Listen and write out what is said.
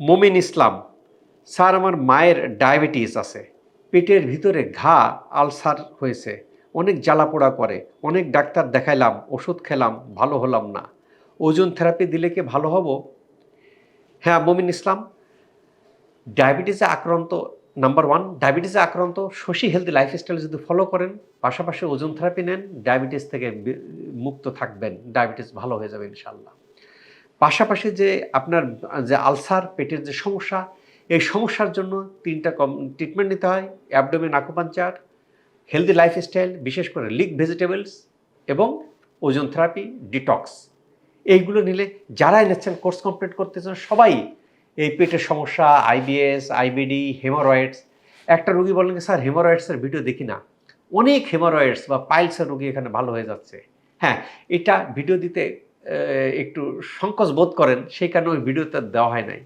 মমিন ইসলাম, sir আমার মায়ের diabetes আছে। পেটের ভিতরে ঘা, আলসার হয়েছে। অনেক জ্বালাপোড়া করে। অনেক ডাক্তার দেখাইলাম, ওষুধ খেলাম, ভালো হলাম না। ওজন থেরাপি দিলে কি ভালো হব? হ্যাঁ মমিন ইসলাম, ডায়াবেটিসে আক্রান্ত নাম্বার ওয়ান। ডায়াবেটিসে আক্রান্ত, শশী হেলদি লাইফস্টাইল যদি ফলো করেন, পাশাপাশি ওজন থেরাপি নেন, ডায়াবেটিস থেকে মুক্ত থাকবেন। ডায়াবেটিস ভালো হয়ে যাবে ইনশাল্লাহ পাশাপাশি যে আপনার, যে আলসার, পেটের যে সমস্যা, এই সমস্যার জন্য তিনটা কম ট্রিটমেন্ট নিতে হয় অ্যাবডোমেন আকুপাঞ্চার হেলদি লাইফস্টাইল বিশেষ করে লিক ভেজিটেবলস এবং ওজন থেরাপি ডিটক্স এইগুলো নিলে যারাই নিচ্ছেন কোর্স কমপ্লিট করতে চান, সবাই এই পেটের সমস্যা আইবিএস আইবিডি হেমারয়েডস একটা রুগী বলেন স্যার হেমোরয়েডসের ভিডিও দেখি না। অনেক হেমারয়েডস বা পাইলসের রোগী এখানে ভালো হয়ে যাচ্ছে। হ্যাঁ এটা ভিডিও দিতে একটু সংকোচ বোধ করেন সেই কারণে ওই ভিডিওতে দেওয়া হয় নাই।